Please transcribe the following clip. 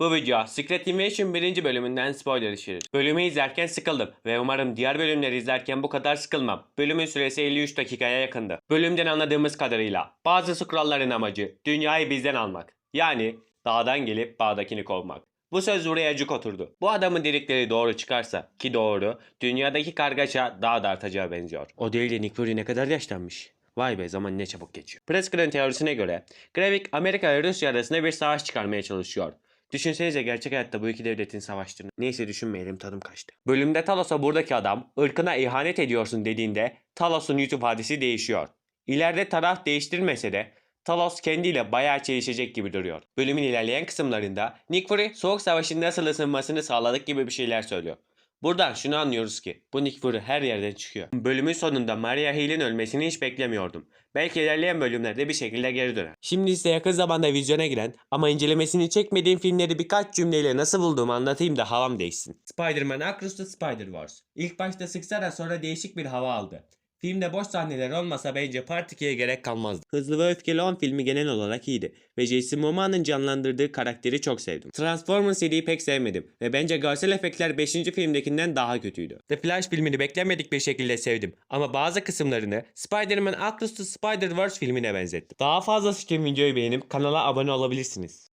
Bu video Secret Invasion 1. bölümünden spoiler içerir. Bölümü izlerken sıkıldım ve umarım diğer bölümleri izlerken bu kadar sıkılmam. Bölümün süresi 53 dakikaya yakındı. Bölümden anladığımız kadarıyla bazı Skrulların amacı dünyayı bizden almak. Yani dağdan gelip bağdakini kovmak. Bu söz buraya cuk oturdu. Bu adamın dedikleri doğru çıkarsa ki doğru dünyadaki kargaşa daha da artacağı benziyor. O değil de Nick Fury ne kadar yaşlanmış. Vay be zaman ne çabuk geçiyor. Prescott'ın teorisine göre Gravik Amerika ve Rusya arasında bir savaş çıkarmaya çalışıyor. Düşünsenize gerçek hayatta bu iki devletin savaştığını. Neyse düşünmeyelim tadım kaçtı. Bölümde Talos'a buradaki adam ırkına ihanet ediyorsun dediğinde Talos'un yüz ifadesi değişiyor. İleride taraf değiştirmese de Talos kendiyle bayağı çelişecek gibi duruyor. Bölümün ilerleyen kısımlarında Nick Fury soğuk savaşın nasıl ısınmasını sağladık gibi bir şeyler söylüyor. Buradan şunu anlıyoruz ki bu Nick Fury her yerden çıkıyor. Bölümün sonunda Maria Hill'in ölmesini hiç beklemiyordum. Belki ilerleyen bölümlerde bir şekilde geri döner. Şimdi ise yakın zamanda vizyona giren ama incelemesini çekmediğim filmleri birkaç cümleyle nasıl bulduğumu anlatayım da havam değişsin. Spider-Man Across the Spider-Verse. İlk başta sıksa da sonra değişik bir hava aldı. Filmde boş sahneler olmasa bence Part 2'ye gerek kalmazdı. Hızlı ve Öfkeli 10 filmi genel olarak iyiydi ve Jason Momoa'nın canlandırdığı karakteri çok sevdim. Transformers seriyi pek sevmedim ve bence görsel efektler 5. filmdekinden daha kötüydü. The Flash filmini beklenmedik bir şekilde sevdim ama bazı kısımlarını Spider-Man Across the Spider-Verse filmine benzettim. Daha fazlası için videoyu beğenip kanala abone olabilirsiniz.